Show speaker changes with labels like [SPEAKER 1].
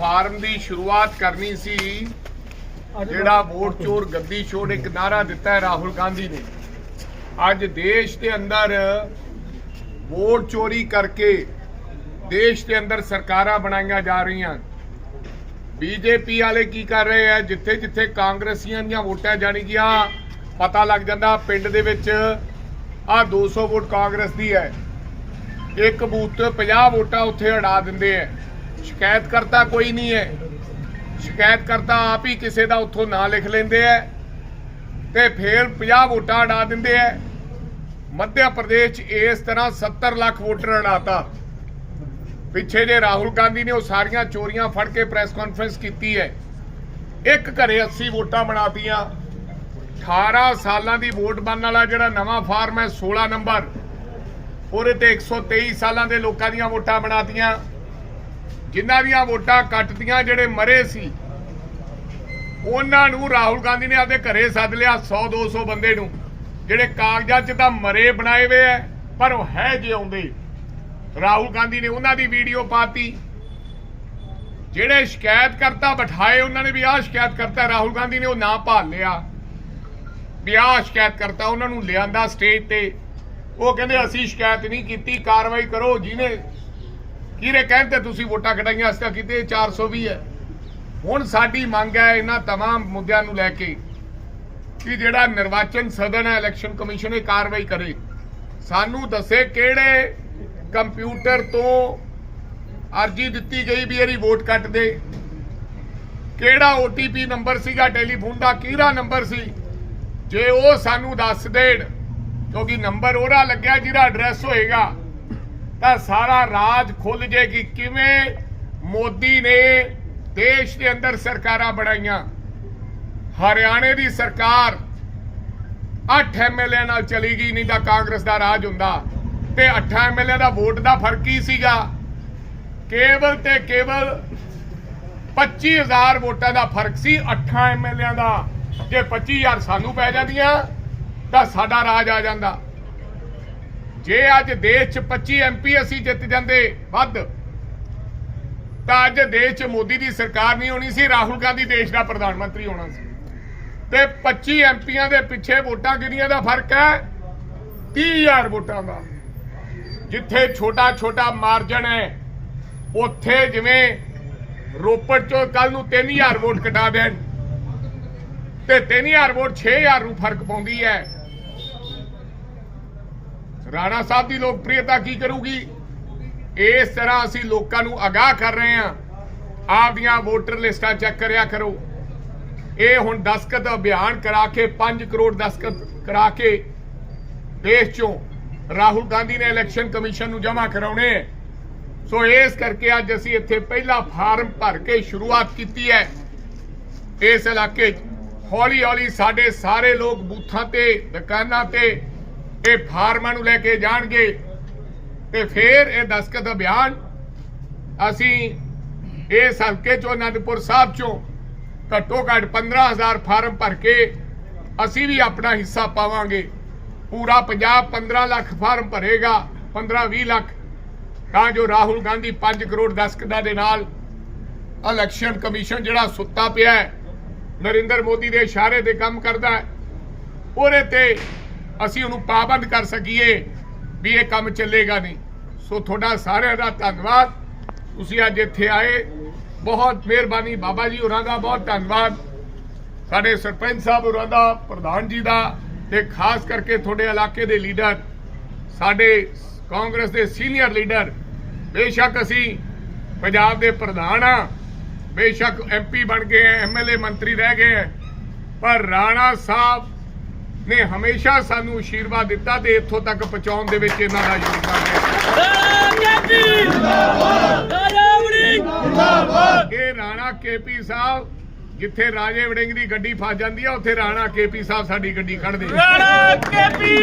[SPEAKER 1] Farm ਦੀ ਸ਼ੁਰੂਆਤ ਕਰਨੀ ਸੀ। ਜਿਹੜਾ ਵੋਟ ਚੋਰ ਗੱਦੀ ਛੋੜ ਇੱਕ ਨਾਰਾ ਦਿੱਤਾ ਹੈ ਰਾਹੁਲ ਗਾਂਧੀ ਨੇ। ਅੱਜ ਦੇਸ਼ ਦੇ ਅੰਦਰ ਵੋਟ ਚੋਰੀ ਕਰਕੇ ਦੇਸ਼ ਦੇ ਅੰਦਰ ਸਰਕਾਰਾਂ ਬਣਾਈਆਂ ਜਾ ਰਹੀਆਂ। ਬੀਜੇਪੀ ਵਾਲੇ ਕੀ ਕਰ ਰਹੇ ਆ ਜਿੱਥੇ ਜਿੱਥੇ ਕਾਂਗਰਸੀਆਂ ਦੀਆਂ ਵੋਟਾਂ ਜਾਣੀ ਕਿ ਆ ਪਤਾ ਲੱਗ ਜਾਂਦਾ ਪਿੰਡ ਦੇ ਵਿੱਚ ਆ 200 ਵੋਟ ਕਾਂਗਰਸ ਦੀ ਹੈ। ਇੱਕ ਬੂਥ ਤੇ 50 ਵੋਟਾਂ ਉੱਥੇ ਅੜਾ ਦਿੰਦੇ ਆ ਸ਼ਿਕਾਇਤ ਕਰਤਾ ਕੋਈ ਨਹੀਂ ਹੈ। ਸ਼ਿਕਾਇਤ ਕਰਤਾ ਆਪ ਹੀ ਕਿਸੇ ਦਾ ਉੱਥੋਂ ਨਾਂ ਲਿਖ ਲੈਂਦੇ ਆ ਤੇ ਫਿਰ 50 ਵੋਟਾਂ ਅੜਾ ਦਿੰਦੇ ਆ ਮੱਧ ਪ੍ਰਦੇਸ਼ 'ਚ ਇਸ ਤਰ੍ਹਾਂ 70 ਲੱਖ ਵੋਟਰ ਅੜਾਤਾ ਪਿੱਛੇ ਜੇ ਰਾਹੁਲ ਗਾਂਧੀ ਨੇ ਉਹ ਸਾਰੀਆਂ ਚੋਰੀਆਂ ਫੜ ਕੇ ਪ੍ਰੈਸ ਕਾਨਫਰੰਸ ਕੀਤੀ ਹੈ। ਇੱਕ ਘਰੇ 80 ਵੋਟਾਂ ਬਣਾਤੀਆਂ। 18 ਸਾਲਾਂ ਦੀ ਵੋਟ ਬਣਨ ਵਾਲਾ ਜਿਹੜਾ ਨਵਾਂ ਫਾਰਮ ਹੈ 16 ਨੰਬਰ, ਉਹਦੇ ਤੇ 123 ਸਾਲਾਂ ਦੇ ਲੋਕਾਂ ਦੀਆਂ ਵੋਟਾਂ ਬਣਾਤੀਆਂ। ਜਿਨ੍ਹਾਂ ਦੀਆਂ ਵੋਟਾਂ ਕੱਟਦੀਆਂ ਜਿਹੜੇ ਮਰੇ ਸੀ, ਉਹਨਾਂ ਨੂੰ ਰਾਹੁਲ ਗਾਂਧੀ ਨੇ ਆਪਦੇ ਘਰੇ ਸੱਦ ਲਿਆ 100 200 ਬੰਦੇ ਨੂੰ। ਜਿਹੜੇ ਕਾਗਜ਼ਾਂ 'ਚ ਤਾਂ ਮਰੇ ਬਣਾਏ ਹੋਏ ਐ ਪਰ ਉਹ ਹੈ ਜਿਉਂਦੇ ਰਾਹੁਲ ਗਾਂਧੀ ਨੇ ਉਹਨਾਂ ਦੀ ਵੀਡੀਓ ਪਾਤੀ। ਜਿਹੜੇ ਸ਼ਿਕਾਇਤ ਕਰਤਾ ਬਿਠਾਏ, ਉਹਨਾਂ ਨੇ ਵੀ ਆਹ ਸ਼ਿਕਾਇਤ ਕਰਤਾ ਰਾਹੁਲ ਗਾਂਧੀ ਨੇ ਉਹ ਨਾ ਭਾਲ ਲਿਆ। ਵੀ ਆਹ ਸ਼ਿਕਾਇਤ ਕਰਤਾ ਉਹਨਾਂ ਨੂੰ ਲਿਆਂਦਾ ਸਟੇਜ ਤੇ। ਉਹ ਕਹਿੰਦੇ, ਅਸੀਂ ਸ਼ਿਕਾਇਤ ਨਹੀਂ ਕੀਤੀ, ਕਾਰਵਾਈ ਕਰੋ, ਜਿਹਨੇ ਕਿਹੜੇ ਕਹਿੰਦੇ ਤੁਸੀਂ ਵੋਟਾਂ ਕਟਾਈਆਂ ਅਸੀਂ ਤਾਂ ਕੀਤੇ 420 ਹੈ ਹੁਣ ਸਾਡੀ ਮੰਗ ਹੈ ਇਹਨਾਂ तमाम ਮੁੱਦਿਆਂ ਨੂੰ ਲੈ ਕੇ ਕਿ ਜਿਹੜਾ ਨਿਰਵਾਚਨ ਸਦਨ ਹੈ ਇਲੈਕਸ਼ਨ ਕਮਿਸ਼ਨ ਇਹ ਕਾਰਵਾਈ ਕਰੇ ਸਾਨੂੰ ਦੱਸੇ ਕਿਹੜੇ ਕੰਪਿਊਟਰ ਤੋਂ ਅਰਜੀ ਦਿੱਤੀ ਗਈ ਵੀ ਇਹਦੀ ਵੋਟ ਕੱਟ ਦੇ ਕਿਹੜਾ OTP ਨੰਬਰ ਸੀਗਾ ਟੈਲੀਫੋਨ ਦਾ ਕਿਹੜਾ ਨੰਬਰ ਸੀ ਜੇ ਉਹ ਸਾਨੂੰ ਦੱਸ ਦੇਣ ਕਿਉਂਕਿ ਨੰਬਰ ਉਹਦਾ ਲੱਗਿਆ ਜਿਹਦਾ ਐਡਰੈਸ ਹੋਏਗਾ ਤਾਂ ਸਾਰਾ ਰਾਜ ਖੁੱਲ ਜੇਗੀ ਕਿਵੇਂ ਮੋਦੀ ਨੇ ਦੇਸ਼ ਦੇ ਅੰਦਰ ਸਰਕਾਰਾਂ ਬਣਾਈਆਂ। ਹਰਿਆਣੇ ਦੀ ਸਰਕਾਰ 8 ਐਮਐਲਏ ਨਾਲ ਚਲੀ ਗਈ, ਨਹੀਂ ਤਾਂ ਕਾਂਗਰਸ ਦਾ ਰਾਜ ਹੁੰਦਾ। ਤੇ 8 ਐਮਐਲਏ ਦਾ ਵੋਟ ਦਾ ਫ਼ਰਕ ਹੀ ਸੀਗਾ? ਕੇਵਲ ਤੇ ਕੇਵਲ 25000 ਵੋਟਾਂ ਦਾ ਫ਼ਰਕ ਸੀ 8 ਐਮਐਲਏ ਦਾ। ਜੇ 25000 ਸਾਨੂੰ ਪੈ ਜਾਂਦੀਆਂ, ਤਾਂ ਸਾਡਾ ਰਾਜ ਆ ਜਾਂਦਾ। ਜੇ ਅੱਜ ਦੇਸ਼ 'ਚ 25 ਐਮਪੀ ਅਸੀਂ ਜਿੱਤ ਜਾਂਦੇ, ਵੱਧ। ਤਾਂ ਅੱਜ ਦੇਸ਼ 'ਚ ਮੋਦੀ ਦੀ ਸਰਕਾਰ ਨਹੀਂ ਹੋਣੀ ਸੀ, ਰਾਹੁਲ ਗਾਂਧੀ ਦੇਸ਼ ਦਾ ਪ੍ਰਧਾਨ ਮੰਤਰੀ ਹੋਣਾ ਸੀ। ਤੇ 25 ਐਮਪੀਆਂ ਦੇ ਪਿੱਛੇ ਵੋਟਾਂ ਕਿੰਨੀਆਂ ਦਾ ਫ਼ਰਕ ਹੈ? 30000 ਵੋਟਾਂ ਦਾ। ਜਿੱਥੇ ਛੋਟਾ ਛੋਟਾ ਮਾਰਜਨ ਹੈ, ਉੱਥੇ ਜਿਵੇਂ ਰੋਪੜ ਚੋਂ ਕੱਲ ਨੂੰ 3000 ਵੋਟ ਕਟਾ ਦੇਣ। ਤੇ 3000 ਵੋਟ 6000 ਨੂੰ ਫ਼ਰਕ ਪਾਉਂਦੀ ਹੈ। ਰਾਣਾ ਸਾਹਿਬ ਦੀ ਲੋਕਪ੍ਰਿਯਤਾ ਕੀ ਕਰੂਗੀ? ਇਸ ਤਰ੍ਹਾਂ ਅਸੀਂ ਲੋਕਾਂ ਨੂੰ ਅਗਾਹ ਕਰ ਰਹੇ ਹਾਂ। ਆਪਦੀਆਂ ਵੋਟਰ ਲਿਸਟਾਂ ਚੈੱਕ ਕਰਿਆ ਕਰੋ। ਇਹ ਹੁਣ ਦਸਕਤ ਅਭਿਆਨ ਕਰਾ ਕੇ 5 ਕਰੋੜ ਦਸਕਤ ਕਰਾ ਕੇ ਦੇਸ਼ ਚੋਂ ਰਾਹੁਲ ਗਾਂਧੀ ਨੇ ਇਲੈਕਸ਼ਨ ਕਮਿਸ਼ਨ ਨੂੰ ਜਮ੍ਹਾਂ ਕਰਾਉਣੇ ਹੈ। ਸੋ ਇਸ ਕਰਕੇ ਅੱਜ ਅਸੀਂ ਇੱਥੇ ਪਹਿਲਾ ਫਾਰਮ ਭਰ ਕੇ ਸ਼ੁਰੂਆਤ ਕੀਤੀ ਹੈ। ਇਸ ਇਲਾਕੇ 'ਚ ਹੌਲੀ ਹੌਲੀ ਸਾਡੇ ਸਾਰੇ ਲੋਕ ਬੂਥਾਂ ਤੇ, ਦੁਕਾਨਾਂ ਤੇ ਇਹ ਫਾਰਮਾਂ ਨੂੰ ਲੈ ਕੇ ਜਾਣਗੇ ਤੇ ਫਿਰ ਇਹ ਦਸਕਤ ਅਭਿਆਨ ਅਸੀਂ ਇਸ ਹਲਕੇ ਚੋਂ, ਅਨੰਦਪੁਰ ਸਾਹਿਬ ਚੋਂ ਘੱਟੋ ਘੱਟ 15000 ਫਾਰਮ ਭਰ ਕੇ ਅਸੀਂ ਵੀ ਆਪਣਾ ਹਿੱਸਾ ਪਾਵਾਂਗੇ। ਪੂਰਾ ਪੰਜਾਬ 15 ਲੱਖ ਫਾਰਮ ਭਰੇਗਾ 15 20 ਲੱਖ। ਤਾਂ ਜੋ ਰਾਹੁਲ ਗਾਂਧੀ 5 ਕਰੋੜ ਦਸਕਤਾਂ ਦੇ ਨਾਲ ਇਲੈਕਸ਼ਨ ਕਮਿਸ਼ਨ ਜਿਹੜਾ ਸੁੱਤਾ ਪਿਆ ਹੈ, ਨਰਿੰਦਰ ਮੋਦੀ ਦੇ ਇਸ਼ਾਰੇ ਤੇ ਕੰਮ ਕਰਦਾ ਹੈ, ਉਹਦੇ ਤੇ ਅਸੀਂ ਉਹਨੂੰ ਪਾਬੰਦ ਕਰ ਸਕੀਏ ਵੀ ਇਹ ਕੰਮ ਚੱਲੇਗਾ ਨਹੀਂ। ਸੋ ਤੁਹਾਡਾ ਸਾਰਿਆਂ ਦਾ ਧੰਨਵਾਦ। ਤੁਸੀਂ ਅੱਜ ਇੱਥੇ ਆਏ। ਬਹੁਤ ਮਿਹਰਬਾਨੀ ਬਾਬਾ ਜੀ ਹੋਰਾਂ ਦਾ, ਬਹੁਤ ਧੰਨਵਾਦ। ਸਾਡੇ ਸਰਪੰਚ ਸਾਹਿਬ ਹੋਰਾਂ ਦਾ, ਪ੍ਰਧਾਨ ਜੀ ਦਾ ਤੇ ਖਾਸ ਕਰਕੇ ਤੁਹਾਡੇ ਇਲਾਕੇ ਦੇ ਲੀਡਰ, ਸਾਡੇ ਕਾਂਗਰਸ ਦੇ ਸੀਨੀਅਰ ਲੀਡਰ। ਬੇਸ਼ੱਕ ਅਸੀਂ ਪੰਜਾਬ ਦੇ ਪ੍ਰਧਾਨ ਆ ਬੇਸ਼ੱਕ ਐਮਪੀ ਬਣ ਗਏ ਐ ਐਮਐਲਏ ਮੰਤਰੀ ਰਹਿ ਗਏ ਐ। ਪਰ ਰਾਣਾ ਸਾਹਿਬ ਨੇ ਹਮੇਸ਼ਾ ਸਾਨੂੰ ਆਸ਼ੀਰਵਾਦ ਦਿੱਤਾ ਤੇ ਇੱਥੋਂ ਤੱਕ ਪਹੁੰਚਾਉਣ ਦੇ ਵਿੱਚ ਇਹਨਾਂ ਦਾ ਯੋਗਦਾਨ ਹੈ। ਇਹ ਰਾਣਾ ਕੇਪੀ ਸਾਹਿਬ ਜਿੱਥੇ ਰਾਜੇ ਵੜਿੰਗ ਦੀ ਗੱਡੀ ਫਸ ਜਾਂਦੀ ਆ ਉੱਥੇ ਰਾਣਾ ਕੇਪੀ ਸਾਹਿਬ ਸਾਡੀ ਗੱਡੀ ਖੜਦੇ
[SPEAKER 2] ਰਾਣਾ ਕੇਪੀ